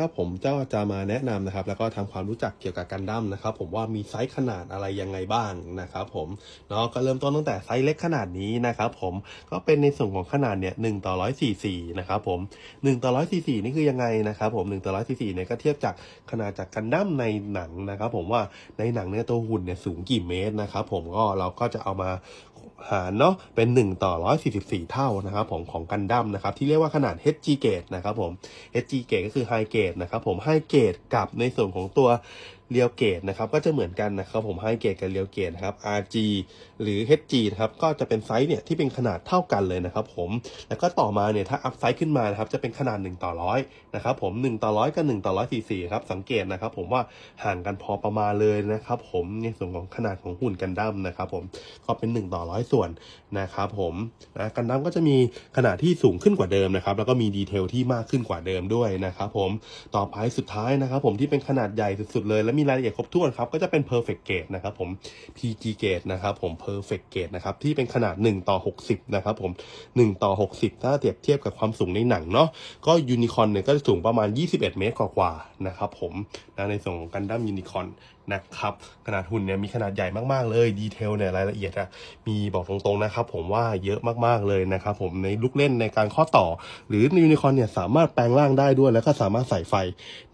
ครับผมก็จะมาแนะนำนะครับแล้วก็ทำความรู้จักเกี่ยวกับกันดั้มนะครับผมว่ามีไซส์ขนาดอะไรยังไงบ้างนะครับผมเนาะก็เริ่มต้นตั้งแต่ไซส์เล็กขนาดนี้นะครับผมก็เป็นในส่วนของขนาดเนี่ยหนึ่งต่อร้อยสี่สี่นะครับผมหนึ่งต่อร้อยสี่สี่นี่คือยังไงนะครับผมหนึ่งต่อร้อยสี่สี่เนี่ยก็เทียบจากขนาดจากกันดั้มในหนังนะครับผมว่าในหนังเนี่ยตัวหุ่นเนี่ยสูงกี่เมตรนะครับผมก็เราก็จะเอามาหารเนาะเป็น 1 ต่อ 144 เท่านะครับผมของกันดั้มนะครับที่เรียกว่าขนาด HG gauge นะครับผม HG gauge ก็คือ high gauge นะครับผมให้เกรดกับในส่วนของตัว เรียวเกตนะครับก็จะเหมือนกันนะครับผม high gauge กับเรียวเกตนะครับ RG หรือ HG นะครับก็จะเป็นไซส์เนี่ยที่เป็นขนาดเท่ากันเลยนะครับผมแล้วก็ต่อมาเนี่ยถ้าอัพไซส์ขึ้นมานะครับจะเป็นขนาด 1 ต่อร้อยนะครับผม1ต่อร้อยกับ1ต่อ144ครับสังเกตนะครับผมว่าห่างกันพอประมาณเลยนะครับผมในส่วนของขนาดของหุ่นกันดั้มนะครับผมก็เป็น 1 ต่อร้อยส่วนนะครับผมนะกันดั้มก็จะมีขนาดที่สูงขึ้นกว่าเดิมนะครับแล้วก็มีดีเทลที่มากขึ้นกว่าเดิมด้วยนะครับผมต่อไปสุดท้ายนะครับผมที่เป็นขนาดใหญ่สุดๆเลยและมีรายละเอียดครบถ้วนครับ ก็จะเป็น perfect gauge นะครับผม PG gauge นะครับผม perfect gauge นะครับ ที่เป็นขนาด 1 ต่อ 60 นะครับผม 1 ต่อ 60 ถ้าเทียบเทียบกับความสูงในหนังเนาะ ก็ยูนิคอนเนี่ยก็จะสูงประมาณ 21 เมตรกว่าๆ นะครับผมนะในส่วนของกันดั้มยูนิคอนนะครับ ขนาดหุ่นเนี่ยมีขนาดใหญ่มากๆ เลย ดีเทลเนี่ยรายละเอียดอะมีบอกตรงๆ นะครับผมว่าเยอะมากๆ เลยนะครับผม ในลูกเล่นในการข้อต่อ หรือยูนิคอนเนี่ยสามารถแปลงร่างได้ด้วย แล้วก็สามารถใส่ไฟ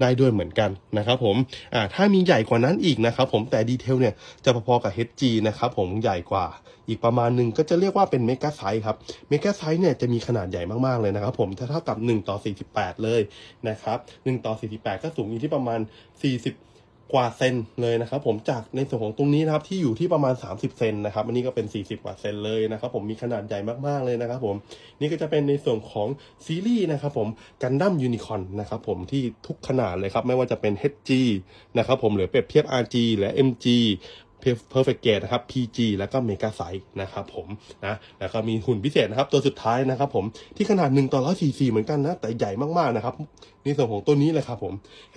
ได้ด้วยเหมือนกันนะครับผม อ่า ถ้ามีใหญ่กว่านั้นอีกนะครับผมแต่ดีเทลเนี่ยจะพอๆกับ HG นะครับผมใหญ่กว่าอีกประมาณหนึ่งก็จะเรียกว่าเป็นเมกะไซส์ครับเมกะไซส์เนี่ยจะมีขนาดใหญ่มากๆเลยนะครับผมถ้าเท่ากับ 1 ต่อ 48 เลยนะครับ1ต่อ 48 ก็สูงอยู่ที่ประมาณ 40 กว่าเซนเลยนะครับผมจากในส่วนของตรงนี้นะครับที่อยู่ที่ประมาณ 30 เซนนะครับอันนี้ก็เป็น 40 กว่าเซนเลยนะครับผมมีขนาดใหญ่มากๆเลยนะครับผมนี่ก็จะเป็นในส่วนของซีรีส์นะครับผมกันดั้มยูนิคอนนะครับผมที่ทุกขนาดเลยครับไม่ว่าจะเป็น HG นะครับผมหรือเปรียบเทียบ RG และ MG Perfect Gauge นะครับ PG แล้วก็เมกาไซนะครับผมนะแล้วก็มีหุ่นพิเศษนะครับตัวสุดท้ายนะครับผมที่ขนาด1ต่อ144เหมือนกันนะ แต่ใหญ่มากๆนะครับในส่วนของตัวนี้เลยครับผม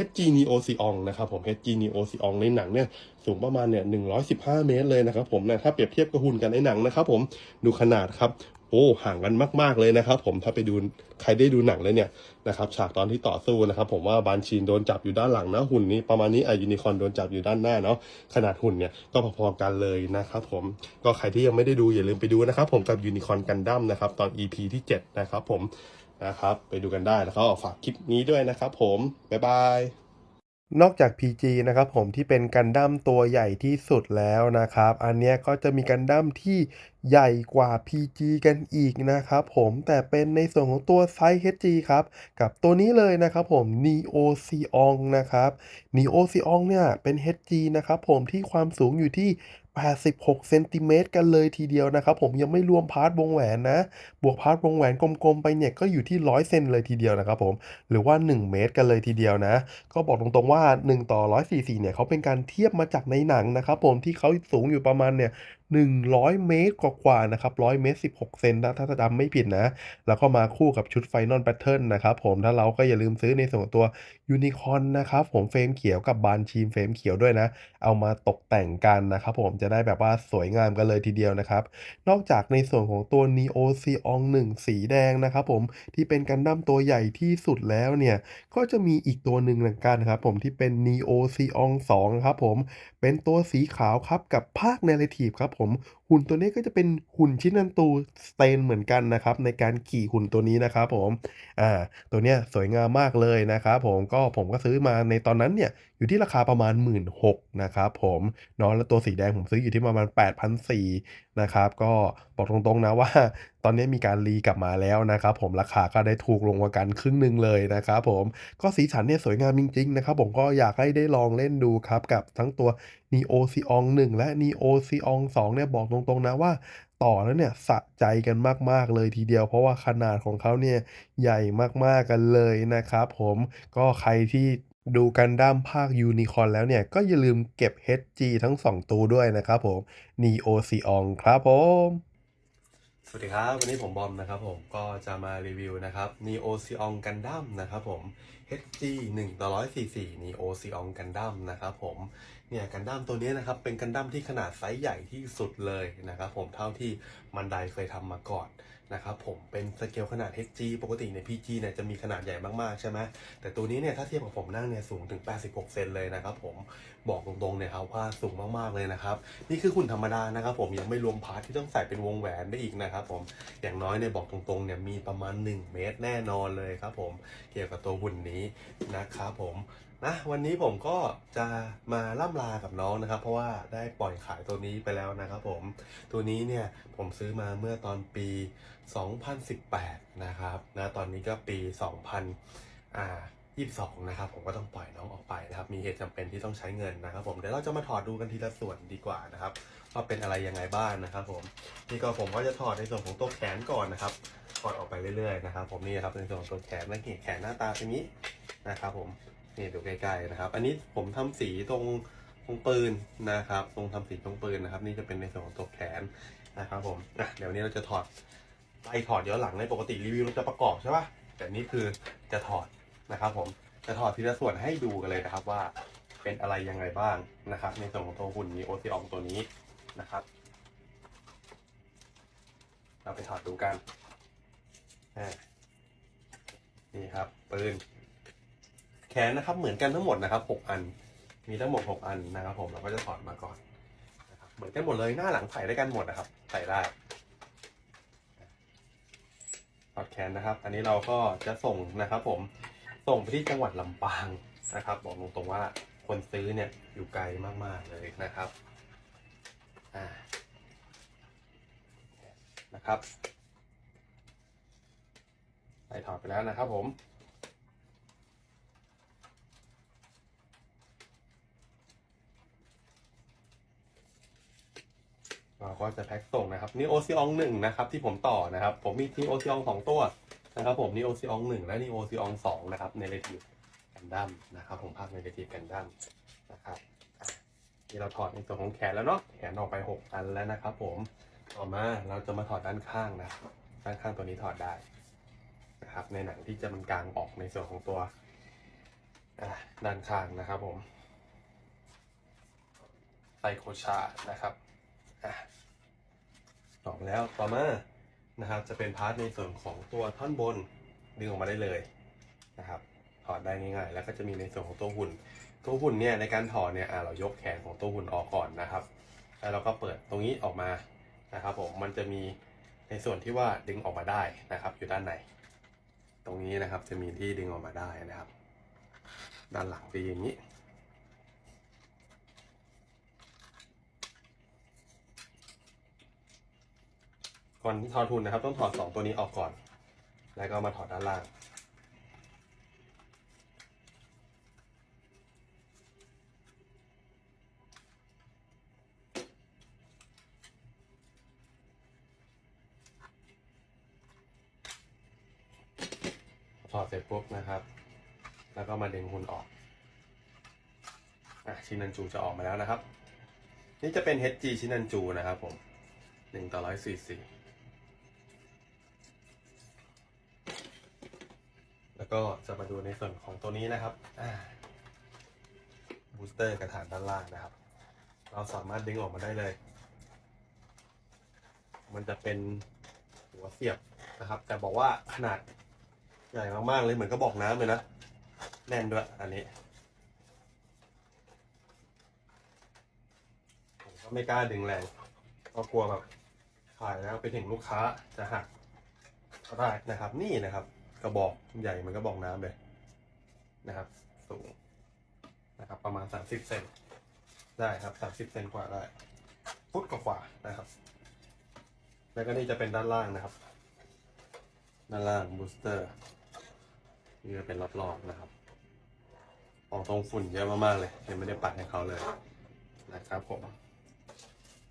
HG Neo Xeon นะครับผม HG Neo Xeon ในหนังเนี่ยสูงประมาณเนี่ย115 เมตรเลยนะครับผมนะถ้าเปรียบเทียบกับหุ่นกันในหนังนะครับผมดูขนาดครับ โอ้ห่างกันมาก ๆเลยนะครับ ผมถ้าไปดูใครได้ดูหนังแล้วเนี่ยนะครับฉากตอนที่ต่อสู้นะครับ ผมว่าบานชีนโดนจับอยู่ด้านหลังนะหุ่นนี้ประมาณนี้อะยูนิคอนโดนจับอยู่ด้านหน้าเนาะขนาดหุ่นเนี่ยก็พอๆกันเลยนะครับ ผมก็ใครที่ยังไม่ได้ดูอย่าลืมไปดูนะครับ ผมกับยูนิคอนกันดั้มนะครับตอน EP ที่ 7 นะครับ ผมนะครับ ไปดูกันได้แล้วก็ฝากคลิปนี้ด้วยนะครับ ผมบ๊ายบายนอกจาก PG นะครับผมที่เป็นกันดั้มตัวใหญ่ที่สุดแล้วนะครับ อันนี้ก็จะมีกันดั้มที่ใหญ่กว่า PG กันอีกนะครับผมแต่เป็นในส่วนของตัวไซส์ HG ครับ กับตัวนี้เลยนะครับผม Neo Xeon นะครับ Neo Xeon เนี่ยเป็น HG นะครับผมที่ความสูงอยู่ที่86เซนติเมตรกันเลยทีเดียวนะครับผมยังไม่รวมพาร์ทวงแหวนนะ บวกพาร์ทวงแหวนกลมๆไปเนี่ยก็อยู่ที่ 100เซนเลยทีเดียวนะครับผมหรือว่า 1 เมตรกันเลยทีเดียวนะ ก็บอกตรงๆว่า 1 ต่อ 144เนี่ยเขาเป็นการเทียบมาจากในหนังนะครับผมที่เขาสูงอยู่ประมาณเนี่ย 100 เมตรกว่าๆนะครับ 100 เมตร 16 เซนนะถ้าจำไม่ผิดนะ แล้วก็มาคู่กับชุด Final Pattern นะครับผมถ้าเราก็อย่าลืมซื้อในส่วนตัวยูนิคอนนะครับผมเฟรมเขียวกับบานชีมเฟรมเขียวด้วยนะ เอามาตกแต่งกันนะครับผมจะได้แบบว่าสวยงามกันเลยทีเดียวนะครับ นอกจากในส่วนของตัว Neo Xeon 1 สีแดงนะครับผมที่เป็นกันดั้มตัวใหญ่ที่สุดแล้วเนี่ย ก็จะมีอีกตัวหนึ่งเหมือนกันครับผมที่เป็น Neo Xeon 2 ครับผมเป็นตัวสีขาวครับกับภาค n a r r a t i v ครับผม หุ่นตัวนี้ก็จะเป็นหุ่นชิ้นนันตูสเตนเหมือนกันนะครับ ในการขี่หุ่นตัวนี้นะครับผมอ่าตัวเนี้ยสวยงามมากเลยนะครับผมก็ผมก็ซื้อมาในตอนนั้นเนี่ยอยู่ที่ราคาประมาณ 1 6ื่นนะครับผมเนาะแล้วตัวสีแดงผมซื้ออยู่ที่ประมาณ 8,400นะครับก็บอกตรงๆนะว่า ตอนนี้มีการรีกลับมาแล้วนะครับผมราคาก็ได้ถูกลงกว่ากันครึ่งหนึ่งเลยนะครับผมก็สีสันเนี่ยสวยงามจริงๆนะครับผมก็อยากให้ได้ลองเล่นดูครับกับทั้งตัว Neo Xeon 1 และ Neo Xeon 2เนี่ยบอกตรงๆนะว่าต่อแล้วเนี่ยสะใจกันมากๆเลยทีเดียว เพราะว่าขนาดของเขาเนี่ยใหญ่มากๆกันเลยนะครับผมก็ใครที่ดูกันดั้มภาคยูนิคอนแล้วเนี่ย ก็อย่าลืมเก็บ HG ทั้ง 2 ตัวด้วยนะครับผม Neo Xeon ครับผมสวัสดีครับ วันนี้ผมบอมนะครับผมก็จะมารีวิวนะครับ Neo Xeon Gundam นะครับผม HG 1ต่อ144 Neo Xeon Gundam นะครับผม เนี่ยกันดั้มตัวนี้นะครับเป็นกันดั้มที่ขนาดไซส์ใหญ่ที่สุดเลยนะครับผมเท่าที่มันไดเคยทำมาก่อน นะครับผมเป็นสเกลขนาด HG ปกติใน PG เนี่ยจะมีขนาดใหญ่มากๆ ใช่ไหมแต่ตัวนี้เนี่ยถ้าเทียบกับผมนั่งเนี่ยสูงถึง 86 เซนเลยนะครับผมบอกตรงๆเนี่ยครับว่าสูงมากๆเลยนะครับ นี่คือหุ่นธรรมดานะครับผมยังไม่รวมพาร์ทที่ต้องใส่เป็นวงแหวนได้อีกนะครับผมอย่างน้อยเนี่ยบอกตรงๆเนี่ยมีประมาณ 1 เมตรแน่นอนเลยครับผมเกี่ยวกับตัวหุ่นนี้นะครับผมนะวันนี้ผมก็จะมาล่ำลากับน้องนะครับ เพราะว่าได้ปล่อยขายตัวนี้ไปแล้วนะครับผมตัวนี้เนี่ยผมซื้อมาเมื่อตอนปี 2018 นะครับนะตอนนี้ก็ปี 2022 นะครับ ผมก็ต้องปล่อยน้องออกไปนะครับ มีเหตุจำเป็นที่ต้องใช้เงินนะครับ ผม เดี๋ยวเราจะมาถอดดูกันทีละส่วนดีกว่านะครับ ว่าเป็นอะไรยังไงบ้างนะครับ ผม นี่ก็ผมก็จะถอดในส่วนของตัวแขนก่อนนะครับ ถอดออกไปเรื่อยๆนะครับ ผมนี่ครับในส่วนของตัวแขนนั่นแขนหน้าตาเป็นนี้นะครับ ผม นี่ดูใกล้ๆนะครับ อันนี้ผมทำสีตรงตรงปืนนะครับ ตรงทำสีตรงปืนนะครับ นี่จะเป็นในส่วนของตัวแขนนะครับผมเดี๋ยววนนี้เราจะถอด ไปถอดย้อนหลังในปกติรีวิวจะประกอบใช่ปะแต่นี่คือจะถอดนะครับผมจะถอดทีละส่วนให้ดูกันเลยนะครับว่าเป็นอะไรยังไงบ้างนะครับ ในส่วนของตัวหุ่นมีโอซีอองตัวนี้นะครับ เราไปถอดดูกันนี่ครับปืนแขนนะครับเหมือนกันทั้งหมดนะครับหกอัน มีทั้งหมดหกอันนะครับ ผมเราก็จะถอดมาก่อนนะครับเหมือนกันหมดเลยหน้าหลังใส่ได้กันหมดนะครับ ใส่ได้ อดแขนนะครับ อันนี้เราก็จะส่งนะครับผม ส่งไปที่จังหวัดลำปางนะครับ บอกตรงๆว่าคนซื้อเนี่ยอยู่ไกลมากๆเลยนะครับอ่านะครับใส่ถอดไปแล้วนะครับผม เรา ก็จะแพ็คส่งนะครับนี่โอซิอองหนึ่งนะครับที่ผมต่อนะครับ ผมมีทีโอซิอองสองตัวนะครับผมนี่โอซิอองหนึ่งและนี่โอซิอองสองนะครับในเรทีฟกันดั้มนะครับผมภาคในเรทีฟกันดั้มนะครับนี่เราถอดในส่วนของแขนแล้วเนาะแขนออกไปหกอันแล้วนะครับ ผมต่อมาเราจะมาถอดด้านข้างนะด้านข้างตัวนี้ถอดได้นะครับ ในหนังที่จะมันกลางออกในส่วนของตัวด้านข้างนะครับผมไซโคชานะครับ สองแล้วต่อมานะครับจะเป็นพาร์ทในส่วนของตัวท่อนบนดึงออกมาได้เลยนะครับถอดได้ง่ายๆ แล้วก็จะมีในส่วนของตัวหุ่น ตัวหุ่นเนี่ยในการถอดเนี่ยเรายกแขนของตัวหุ่นออกก่อนนะครับ แล้วเราก็เปิดตรงนี้ออกมานะครับผมมันจะมีในส่วนที่ว่าดึงออกมาได้นะครับ อยู่ด้านในตรงนี้นะครับจะมีที่ดึงออกมาได้นะครับ ด้านหลังเป็นอย่างนี้ อนที่ถอดทุนนะครับ ต้องถอดสองตัวนี้ออกก่อน แล้วก็มาถอดด้านล่าง ถอดเสร็จปุ๊บนะครับ แล้วก็มาดึงหุ่นออกอะชินันจูจะออกมาแล้วนะครับ นี่จะเป็น HG ชินันจูนะครับผมหนึ่งต่อร้อยสี่สี่ แล้วก็จะมาดูในส่วนของตัวนี้นะครับบูสเตอร์กระถางด้านล่างนะครับ เราสามารถดึงออกมาได้เลย มันจะเป็นหัวเสียบนะครับ แต่บอกว่าขนาดใหญ่มากๆเลยเหมือนกระบอกน้ำเลยนะแน่นด้วยอันนี้ผมก็ไม่กล้าดึงแรงก็กลัวแบบขายแล้วไปถึงลูกค้าจะหักก็ได้นะครับนี่นะครับ กระบอกใหญ่เหมือนกระบอกน้ำเลยนะครับ สูงนะครับ ประมาณ30เซนได้ครับ30เซนกว่าได้ฟุตกว่านะครับ แล้วก็นี่จะเป็นด้านล่างนะครับ ด้านล่างบูสเตอร์นี่จะเป็นรอบๆนะครับออกตรงฝุ่นเยอะมากๆเลยยังไม่ได้ปัดให้เขาเลยนะครับผม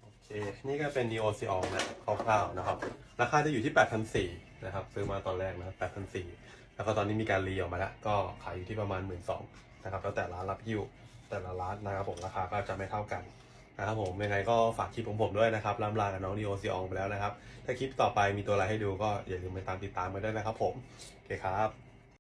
โอเคนี่ก็เป็น Neo c อ o นะคร่าวๆนะครับ ราคาจะอยู่ที่8,400 นะครับซื้อมาตอนแรกนะครับ8 4แล้วก็ตอนนี้มีการรีออกมาแล้ว ก็ขายอยู่ที่ประมาณ12,000นะครับแล้วแต่ร้านรับยิ้วแต่ละร้านนะครับผมราคาก็จะไม่เท่ากันนะครับผมยังไงก็ฝากคลิปของผมด้วยนะครับลำลากับน้องดีโอซีองไปแล้วนะครับ ถ้าคลิปต่อไปมีตัวอะไรให้ดูก็อย่าลืมไปตามติดตามมาด้วยนะครับผม โอเคครับ